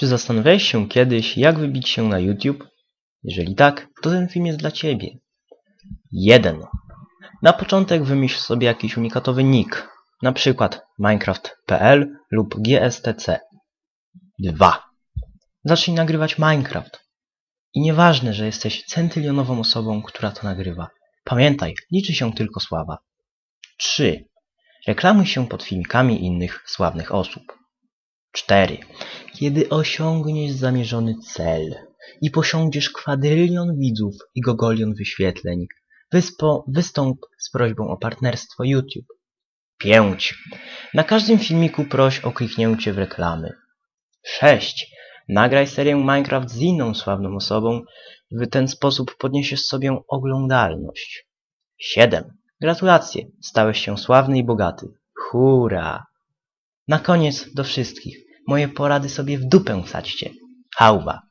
Czy zastanawiałeś się kiedyś, jak wybić się na YouTube? Jeżeli tak, to ten film jest dla Ciebie. 1. Na początek wymyśl sobie jakiś unikatowy nick, na przykład minecraft.pl lub gstc. 2. Zacznij nagrywać Minecraft. I nieważne, że jesteś centylionową osobą, która to nagrywa. Pamiętaj, liczy się tylko sława. 3. Reklamuj się pod filmikami innych sławnych osób. 4. Kiedy osiągniesz zamierzony cel i posiądziesz kwadrylion widzów i gogolion wyświetleń, wyspo, wystąp z prośbą o partnerstwo YouTube. 5. Na każdym filmiku proś o kliknięcie w reklamy. 6. Nagraj serię Minecraft z inną sławną osobą, w ten sposób podniesiesz sobie oglądalność. 7. Gratulacje, stałeś się sławny i bogaty. Hurra! Na koniec do wszystkich. Moje porady sobie w dupę wsadźcie. Hałba.